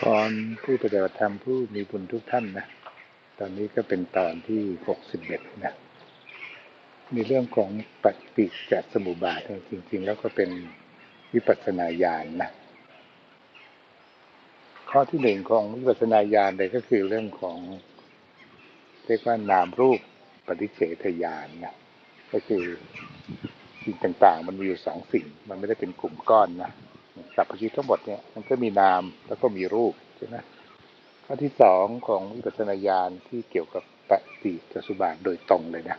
พรผู้ปฏิบัติธรรมผู้มีบุญทุกท่านนะ ตอนนี้ก็เป็นตอนที่หกสิบเอ็ดนะ มีเรื่องของปฏิจจสมุปบาทจริง ๆ แล้วก็เป็นวิปัสสนาญาณนะข้อที่หนึ่งของวิปัสสนาญาณเลยก็คือเรื่องของเรียกว่านามรูปปฏิเฉทญาณนะก็คือสิ่งต่าง ๆ มันมีอยู่สองสิ่ง มันไม่ได้เป็นกลุ่มก้อนนะ สัพพชีวิตทั้งหมดเนี่ยมันก็มีนามแล้วก็มีรูปใช่ไหมข้อที่สองของวิปัสสนาญาณที่เกี่ยวกับปฏิจจสุบาทโดยตรงเลยนะ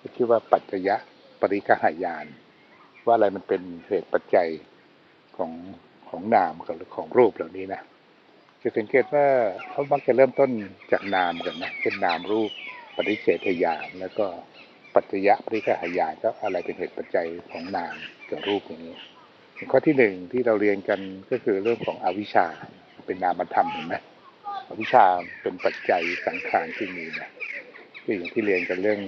ก็ชื่อว่าปัจจยะปริคหายาน ว่าอะไรมันเป็นเหตุปัจจัยของของนามกับของรูปเหล่านี้นะจะสังเกตว่าเขามักจะเริ่มต้นจากนามกันนะเป็นนามรูปปฏิเสธญาณแล้วก็ปัจจยะปริคหายานก็อะไรเป็นเหตุปัจจัยของนามกับรูปอย่างนี้ ข้อที่หนึ่งที่เราเรียนกันก็คือเรื่องของอวิชชาเป็นนามธรรมเห็นไหมอวิชชาเป็นปัจจัยสังขารที่มีนะก็อย่างที่เรียนกันเรื่อง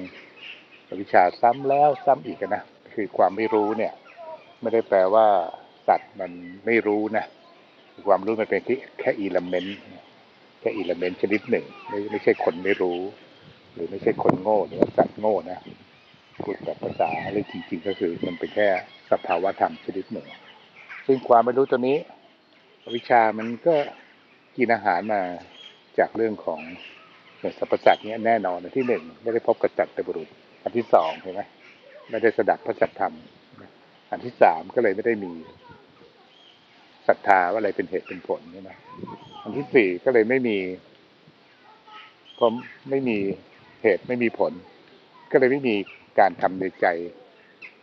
อวิชชาซ้ำแล้วซ้ำอีกนะคือความไม่รู้เนี่ย ไม่ได้แปลว่าสัตว์มันไม่รู้นะความรู้มันเป็นแค่แค่อิเลเมนต์แค่อิเลเมนต์ชนิดหนึ่งไม่ไม่ใช่คนไม่รู้ หรือไม่ใช่คนโง่หรือสัตว์โง่นะ พูดแบบภาษาอะไรจริง ๆ ก็คือมันเป็นแค่สภาวะธรรมชนิดหนึ่ง ซึ่งความไม่รู้ตัวนี้ วิชามันก็กินอาหารมาจากเรื่องของสรรพสัตว์เนี้ยแน่นอนอันที่หนึ่งไม่ได้พบกับจัตตบุรุษ อันที่สองเห็นไหมไม่ได้สดับพระสัทธรรม อันที่สามก็เลยไม่ได้มีศรัทธาว่าอะไรเป็นเหตุเป็นผลใช่ไหมอันที่สี่ก็เลยไม่มีผมไม่มีเหตุไม่มีผล ก็เลยไม่มี การทำในใจ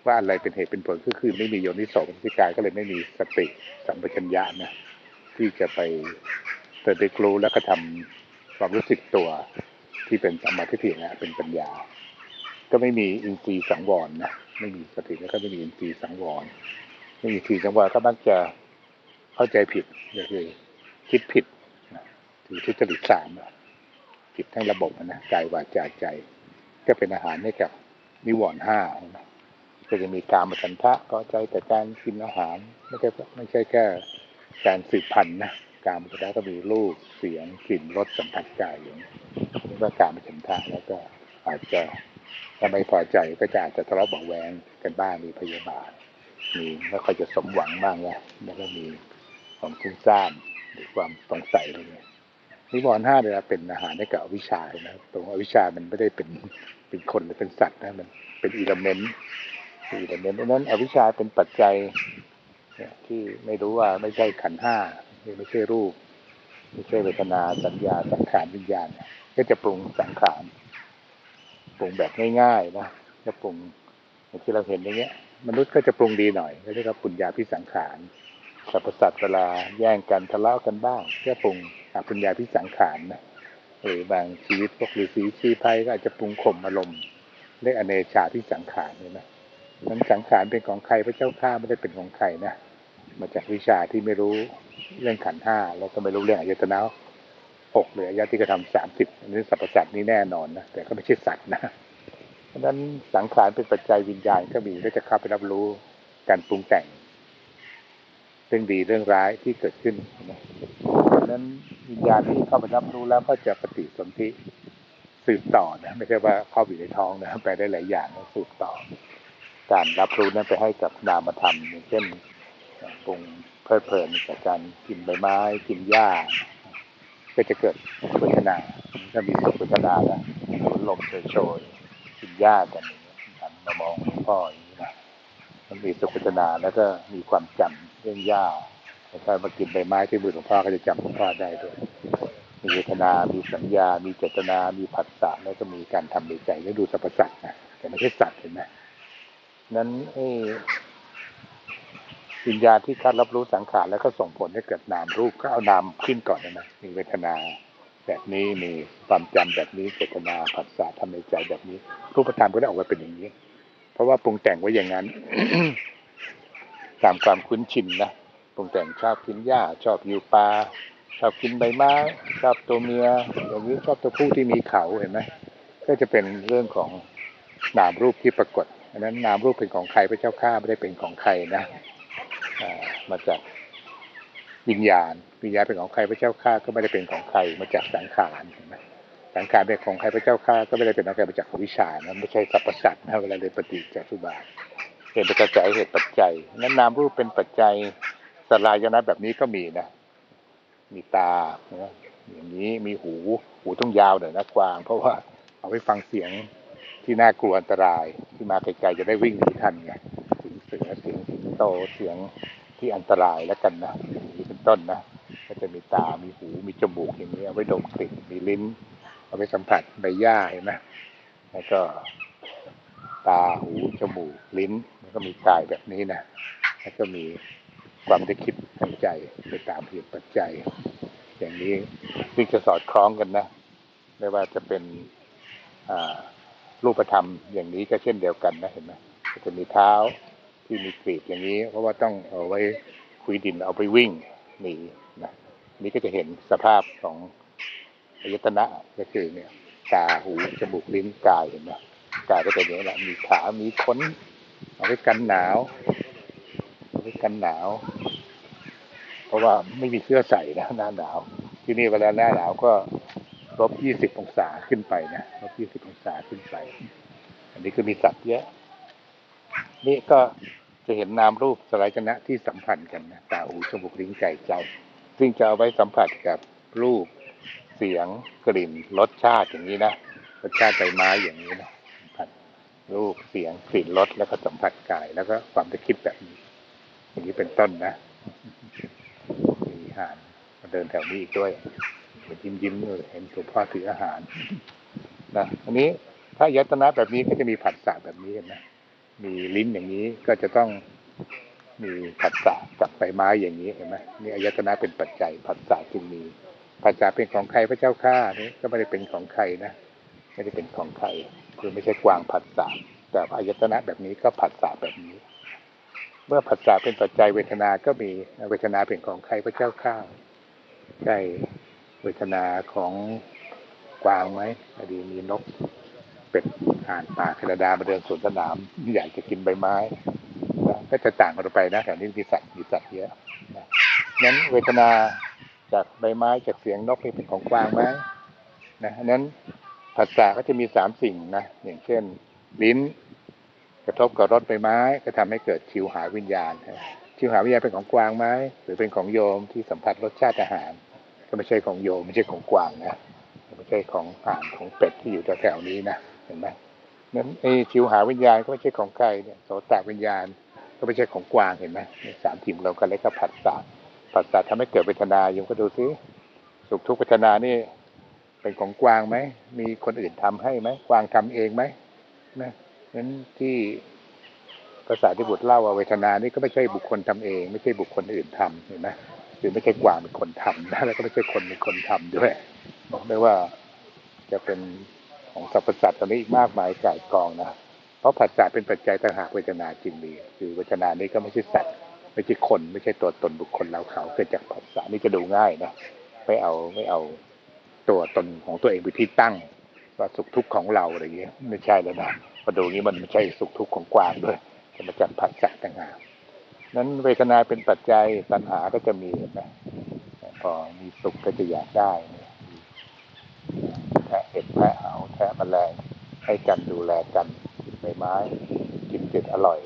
ว่าอะไรเป็นเหตุเป็นผลก็คือไม่มีโยนิโสมนสิกายก็เลยไม่มีสติสัมปชัญญะนะที่จะไปเติดไปกรู้แล้วก็ทำความรู้สึกตัวที่เป็นสมมาธิฏนะเป็นปัญญา ก็ไม่มีอินทรีย์สังวรนะไม่มีสติแล้วก็ไม่มีอินทรีย์สังวรไม่มีอินทรีย์สังวรก็มักจะเข้าใจผิดก็คือคิดผิดถือทุจริตสามผิดทั้งระบบนะกายวาจาใจ ก็เป็นอาหารให้กับ นิวรณ์ห้าก็จะมีการมาสันทะก็ใจแต่การกินอาหาร ไม่ใช่ไม่ใช่แค่การสืบพันธุ์นะการมาสันทะก็มีรูปเสียงกลิ่นรสสัมผัสกายอย่างนี้ก็การมาสันทะแล้วก็อาจจะถ้าไม่พอใจก็จะอาจจะทะเลาะเบาแวงกันบ้างมีพยาบาทมีไม่ค่อยจะสมหวังบ้างแล้วแล้วก็มีความฟุ้งซ่านหรือความสงสัยอะไรเงี้ย นิวรณ์ห้าเนี่ยเป็นอาหารให้กับอวิชชานะตรงอวิชชามันไม่ได้เป็นเป็นคนหรือเป็นสัตว์นะมันเป็นอิเลเมนต์อิเลเมนต์ดังนั้น อวิชชาเป็นปัจจัยเนี่ยที่ไม่รู้ว่าไม่ใช่ขันห้าไม่ใช่รูป ไม่ใช่เวทนาสัญญาสังขารวิญญาณก็จะปรุงสังขารปรุงแบบง่ายๆนะจะปรุงอย่างที่เราเห็นอย่างเงี้ย มนุษย์ก็จะปรุงดีหน่อยก็เรียกว่าปุญญาพิสังขาร สรรพสัตว์เวลาแย่งกันทะเลาะกันบ้างก็ปรุงอปุญญาพิสังขารนะหรือบางชีวิตพวกฤาษีชีภัยก็อาจจะปรุงข่มอารมณ์เรียกอเนชาพิสังขารนี่นะนั้นสังขารเป็นของใครพระเจ้าข้าไม่ได้เป็นของใครนะมาจากวิชาที่ไม่รู้เรื่องขันห้าแล้วก็ไม่รู้เรื่องอายตนะหกหรืออายตที่กระทำสามสิบอันนี้สรรพสัตว์นี้แน่นอนนะแต่ก็ไม่ใช่สัตว์นะเพราะนั้นสังขารเป็นปัจจัยวิญญาณก็มีก็จะเข้าไปรับรู้การปรุงแต่ง รื่องดีเรื่องร้ายที่เกิดขึ้นนะเพราะนั้นวิญญาณที่เข้าไปรับรู้แล้วก็จะปฏิสนธิสืบต่อนะไม่ใช่ว่าเข้าไปในท้องนะไปได้หลายอย่างนะสืบต่อ การรับรู้นั้นไปให้กับนามธรรมอย่างเช่นปรุงเพลิดเพลินจากการกินใบไม้กินหญ้าก็จะเกิดสุขเวทนาถ้ามีสุขเวทนาแล้วลมเฉยโชยกินหญ้ากันนี้หันมามองพ่อ มันมีสุขเวทนาแล้วก็มีความจำเรื่องหญ้าถ้ามากินใบไม้ที่มือหลวงพ่อก็จะจำหลวงพ่อได้ด้วยมีเวทนา มีสัญญา มีเจตนา มีผัสสะแล้วก็มีการทำในใจแล้วดูสรรพสัตว์นะแต่ไม่ใช่สัตว์เห็นไหมนั้นเอวิญญาณที่คัดรับรู้สังขารแล้วก็ส่งผลให้เกิดนามรูปก็เอานามขึ้นก่อนนะ มีเวทนาแบบนี้มีความจำแบบนี้เจตนาผัสสะทำในใจแบบนี้ รูปธรรมก็ได้ออกมาเป็นอย่างนี้ เพราะว่าปรุงแต่งไว้อย่างนั้น ตามความคุ้นชินนะปรุงแต่งชอบกินหญ้า ชอบอยู่ป่าชอบกินใบไม้ชอบตัวเมียอย่างนี้ชอบตัวผู้ที่มีเขาเห็นไหมก็จะเป็นเรื่องของนามรูปที่ปรากฏอันนั้นนามรูปเป็นของใครพระเจ้าข้าไม่ได้เป็นของใครนะมาจากวิญญาณวิญญาณเป็นของใครพระเจ้าข้าก็ไม่ได้เป็นของใครมาจากสังขารเห็นไหม สังขารเป็นของใครพระเจ้าข้าก็ไม่ได้เป็นของใครมาจากอวิชานะไม่ใช่สรรพสัตว์นะเวลาเรียนปฏิจจสุบาทเป็นปัจจัยเหตุปัจจัยนั้นนามรูปเป็นปัจจัยสลายนะแบบนี้ก็มีนะ มีตานะอย่างนี้มีหู หูต้องยาวหน่อยนะกวาง เพราะว่าเอาไว้ฟังเสียงที่น่ากลัวอันตราย ที่มาไกลๆจะได้วิ่งหนีทันไงเสียงเสือเสียงสิงโตเสียงที่อันตรายแล้วกันนะอย่างนี้เป็นต้นนะก็จะมีตา มีหู มีจมูกอย่างนี้เอาไว้ดมกลิ่น มีลิ้น เอาไว้สัมผัสใบหญ้าเห็นไหมแล้วก็ตาหูจมูกลิ้นแล้วก็มีกายแบบนี้นะแล้วก็มีความได้คิดทางใจไปตามเหตุปัจจัย อย่างนี้ซึ่งจะสอดคล้องกันนะไม่ว่าจะเป็นรูปธรรมอย่างนี้ก็เช่นเดียวกันนะเห็นไหมก็จะมีเท้าที่มีกรีดอย่างนี้ เพราะว่าต้องเอาไว้คุยดินเอาไปวิ่งหนีนะนี่ก็จะเห็นสภาพของ ยตนะก็คือเนี่ย ตาหูจมูกลิ้นกายเห็นไหมกายก็เป็นอย่างนี้แหละมีขามีขนเอาไว้กันหนาวเอาไว้กันหนาว เพราะว่าไม่มีเสื้อใส่นะหน้าหนาว ที่นี่เวลาหน้าหนาวก็ลบยี่สิบองศาขึ้นไปนะลบยี่สิบองศาขึ้นไป อันนี้ก็มีสัตว์เยอะ นี่ก็จะเห็นนามรูปสลายชนะที่สัมพันธ์กันนะตาหูจมูกลิ้นกายใจซึ่งจะเอาไว้สัมผัสกับรูป เสียงกลิ่นรสชาติอย่างนี้นะรสชาติใบไม้อย่างนี้นะสัมผัสรูปเสียงกลิ่นรสแล้วก็สัมผัสกาย แล้วก็ความจะคิดแบบนี้ อย่างนี้เป็นต้นนะมีอาหารมาเดินแถวนี้อีกด้วยเห็นยิ้มยิ้มๆเออเห็นหลวงพ่อถืออาหารนะอันนี้ถ้าอายตนะแบบนี้ก็จะมีผัสสะแบบนี้เห็นไหมมีลิ้นอย่างนี้ก็จะต้องมีผัสสะกับใบไม้อย่างนี้เห็นไหมนี่อายตนะเป็นปัจจัยผัสสะจึงมี ผัสสะเป็นของใครพระเจ้าข้านี่ก็ไม่ได้เป็นของใครนะไม่ได้เป็นของใครคือไม่ใช่กวางผัสสะแต่อายตนะแบบนี้ก็ผัสสะแบบนี้ เมื่อผัสสะเป็นปัจจัยเวทนา ก็มีเวทนาเป็นของใครพระเจ้าข้าใช่เวทนาของกวางไหมอดีมีนกเป็ดห่านป่าคนาดามาเดินสวนสนามอยากจะกินใบไม้ก็จะต่างกันไปนะแถวนี้มีสัตว์มีสัตว์เยอะนั้นเวทนา จากใบไม้จากเสียงนกเป็นของกวางไหมนะนั้นผัสสะก็จะมีสามสิ่งนะอย่างเช่น ลิ้น กระทบกับรสใบไม้ ก็ทำให้เกิดชิวหาวิญญาณชิวหาวิญญาณเป็นของกวางไหมหรือเป็นของโยมที่สัมผัสรสชาติอาหาร ก็ไม่ใช่ของโยมไม่ใช่ของกวางนะไม่ใช่ของห่านของเป็ดที่อยู่แถวๆนี้นะเห็นไหมนั้นไอ้ชิวหาวิญญาณก็ไม่ใช่ของใครเนี่ยโสตวิญญาณ ก็ไม่ใช่ของกวางเห็นไหมสามถิ่มเรากันเลยก็ผัสสะ ผัสสะทำให้เกิดเวทนาโยมก็ดูซิสุขทุกขเวทนานี่ เป็นของกวางไหมมีคนอื่นทำให้ไหมกวางทำเองไหมนะนั้นที่ภาษาที่บุตรเล่าว่าเวทนานี่ก็ไม่ใช่บุคคลทำเอง ไม่ใช่บุคคลอื่นทำเห็นไหมคือไม่ใช่กวางเป็นคนทำนะแล้วก็ไม่ใช่คนเป็นคนทำด้วยบอกได้ว่าจะเป็นของสรรพสัตว์ตอนนี้อีกมากมายกายกองนะเพราะผัสสะเป็นปัจจัยต่างหากเวทนาจึงมีคือเวทนานี้ก็ไม่ใช่สัตว์ ไม่ใช่คน ไม่ใช่ตัวตนบุคคลเราเขาเกิดจากผัสสะนี่จะดูง่ายนะไม่เอาไม่เอาตัวตนของตัวเองไปที่ตั้ง ว่าสุขทุกข์ของเราอะไรอย่างเงี้ยไม่ใช่แล้วนะพอดูงนี้มันไม่ใช่สุขทุกข์ของกวางด้วยจะมาจากผัสสะต่างหากนั้นเวทนาเป็นปัจจัยตัณหาก็จะมีนไหมพอมีสุขก็จะอยากได้แทะเห็ดแทะเหาแทะแมลงให้กันดูแลกันกินใบไม้ กินเสร็จอร่อย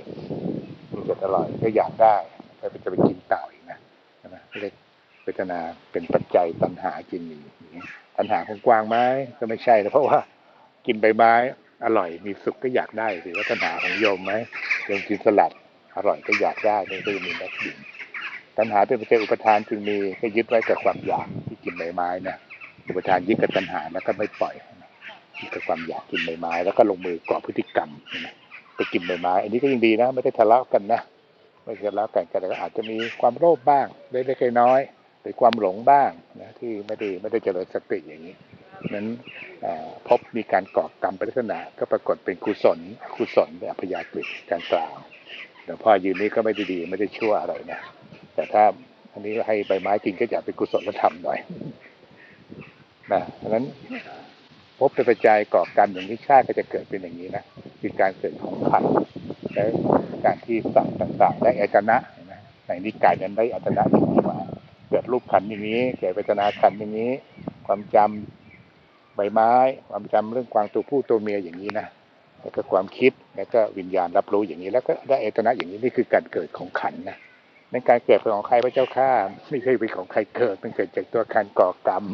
กินเสร็จอร่อยก็อยากได้ ก็จะไปกินต่ออีกนะใช่ไหมเรียกเวทนาเป็นปัจจัยตัณหาจึงมีอย่างนี้ตัณหาของกวางไหมก็ไม่ใช่นะเพราะว่ากินใบไม้อร่อยมีสุขก็อยากได้หรือว่าตัณหาของโยมไหมโยมกินสลัดอร่อยก็อยากได้นี่ก็จะมีนักดื่มตัณหาเป็นปัจจัยอุปทานจึงมีก็ยึดไว้กับความอยากที่กินใบไม้นะอุปทานยึดกับตัณหาแล้วก็ไม่ปล่อยยึดกับความอยากกินใบไม้ แล้วก็ลงมือก่อพฤติกรรมนะไปกินใบไม้ อันนี้ก็ยังดีนะ ไม่ได้ทะเลาะกันนะ ไม่ได้ทะเลาะกันกันแต่ก็อาจจะมีความโลภบ้างเล็กๆน้อยหรือความหลงบ้างนะที่ไม่ได้ไม่ได้เจริญสติอย่างนี้นั้นอ่าพบมีการก่อกรรมเป็นลักษณะก็ปรากฏเป็นกุศลกุศลเป็นอัพยากฤิการกล่าวหลวงพ่อยืนนี้ก็ไม่ได้ดีไม่ได้ชั่วอะไรนะแต่ถ้าอันนี้ให้ใบไม้กินก็อยากเป็นกุศลธรรมหน่อยนะดังนั้นพบเป็นปัจจัยก่อกรรมอย่างนี้ชาติก็จะเกิดเป็นอย่างนี้นะคือการเกิดของขันและ การที่สัตว์ต่างๆได้อัตนะนไหมในนิกายนั้นได้อัตนะอย่างนี้มาเกิดรูปขันอย่างนี้เกิดเวทนาขันอย่างนี้ ความจำใบไม้ ความจำเรื่องกวางตัวผู้ตัวเมียอย่างนี้นะแล้วก็ความคิดแล้วก็วิญญาณรับรู้อย่างนี้ แล้วก็ได้เอตนะอย่างนี้นี่คือการเกิดของขันนะในการเกิดเป็นของใครพระเจ้าข้าไม่ใช่เป็นของใครเกิดมันเกิดจากตัวการก่อกรรม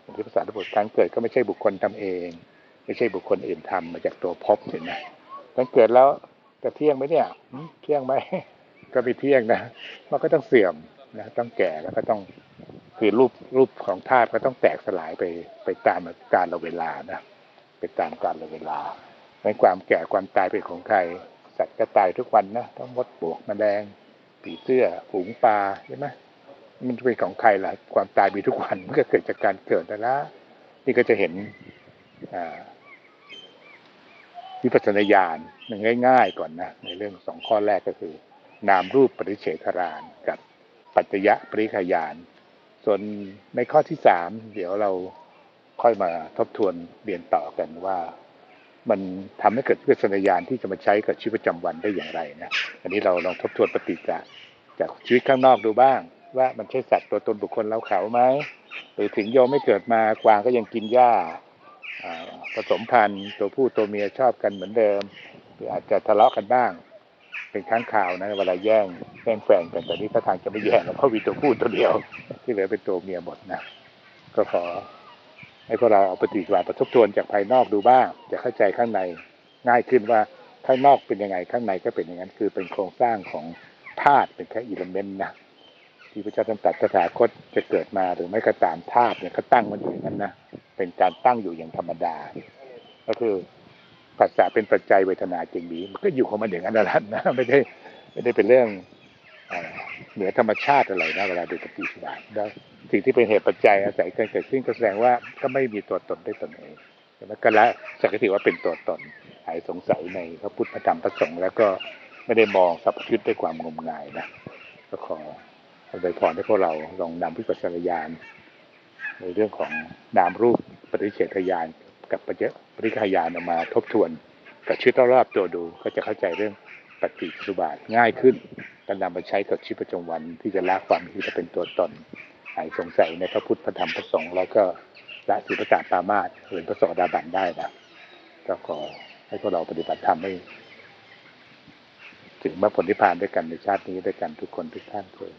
อย่างที่ภาษาตบุการเกิดก็ไม่ใช่บุคคลทำเอง ไม่ใช่บุคคลอื่นทำมาจากตัวภพเห็นไหมการเกิดแล้ว จะเที่ยงไหมเนี่ยหืมเที่ยงไหมก็ไม่เที่ยงนะมันก็ต้องเสื่อมนะต้องแก่แล้วก็ต้องคือรูปรูปของธาตุก็ต้องแตกสลายไปไปตามกาลเวลานะไปตามกาลเวลาในความแก่ความตายเป็นของใคร สัตว์ก็ตายทุกวันนะทั้งมดปลวกแมลงผีเสื้อฝูงปลาใช่ไหมมันจะเป็นของใครล่ะ ความตายมีทุกวันมันก็เกิดจากการเกิดนะนะนี่ก็จะเห็นอ่า วิปัสสนาญาณหนึ่งง่าย ๆ ก่อนนะ ในเรื่องสองข้อแรกก็คือ นามรูปปริเฉทรานกับปัจจยะปริขยาน ส่วนในข้อที่สามเดี๋ยวเราค่อยมาทบทวนเรียนต่อกันว่า มันทำให้เกิดวิปัสสนาญาณที่จะมาใช้กับชีวิตประจำวันได้อย่างไรนะอันนี้เราลองทบทวนปฏิจจ์จากชีวิตข้างนอกดูบ้าง ว่ามันใช่สัตว์ตัวตนบุคคลเราเขาไหมหรือถึงโยมไม่เกิดมากวางก็ยังกินหญ้า ผสมพันธุ์ตัวผู้ตัวเมียชอบกันเหมือนเดิม หรืออาจจะทะเลาะกันบ้าง เป็นครั้งข่าวนะเวลาแย่งแย่งแฟนกันแต่นี่ถ้าทางจะไม่แย่งแล้วเพราะมีตัวผู้ตัวเดียว ที่เหลือเป็นตัวเมียหมดนะก็ขอให้พวกเราเอาปฏิบัติประทบทวนจากภายนอกดูบ้าง จะเข้าใจข้างในง่ายขึ้นว่าข้างนอกเป็นยังไงข้างในก็เป็นอย่างนั้นคือเป็นโครงสร้างของธาตุเป็นแค่อิเลเมนต์นะที่พระเจ้าท่านตรัสตถาคตจะเกิดมาหรือไม่ก็ตามธาตุเนี่ยเขาตั้งมันอยู่อย่างนั้นนะ เป็นการตั้งอยู่อย่างธรรมดา ก็คือปัสสะเป็นปัจจัยเวทนาจึงมีมันก็อยู่ของมันอย่างนั้นนะนะไม่ได้ไม่ได้เป็นเรื่องเหนือธรรมชาติอะไรนะเวลาดูปฏิบัติแล้วสิ่งที่เป็นเหตุปัจจัยอาศัยการเกิดขึ้นก็แสดงว่าก็ไม่มีตัวตนได้ตนเองแล้วก็ละสักติว่าเป็นตัวตนหายสงสัยในพระพุทธธรรมพระสงฆ์แล้วก็ไม่ได้มองสรรพชีวิตด้วยความงมงายนะก็ขออวยพรให้พวกเราลองนำวิปัสสนาญาณในเรื่องของนามรูป ปฏิเฉทญาณกับปัจจปริขญาณเอามาทบทวน กับชีวิตรอบๆตัวดูก็จะเข้าใจเรื่องปฏิจจสุบาทง่ายขึ้นการนำมาใช้กับชีวิตประจำวันที่จะละความคิดจะเป็นตัวตนหายสงสัยในพระพุทธพระธรรมพระสงฆ์แล้วก็ละสิปตาปามาสหรือพระโสดาบันได้นะก็ขอให้พวกเราปฏิบัติธรรมให้ถึงมรรคผลนิพพานด้วยกันในชาตินี้ด้วยกันทุกคนทุกท่านเลย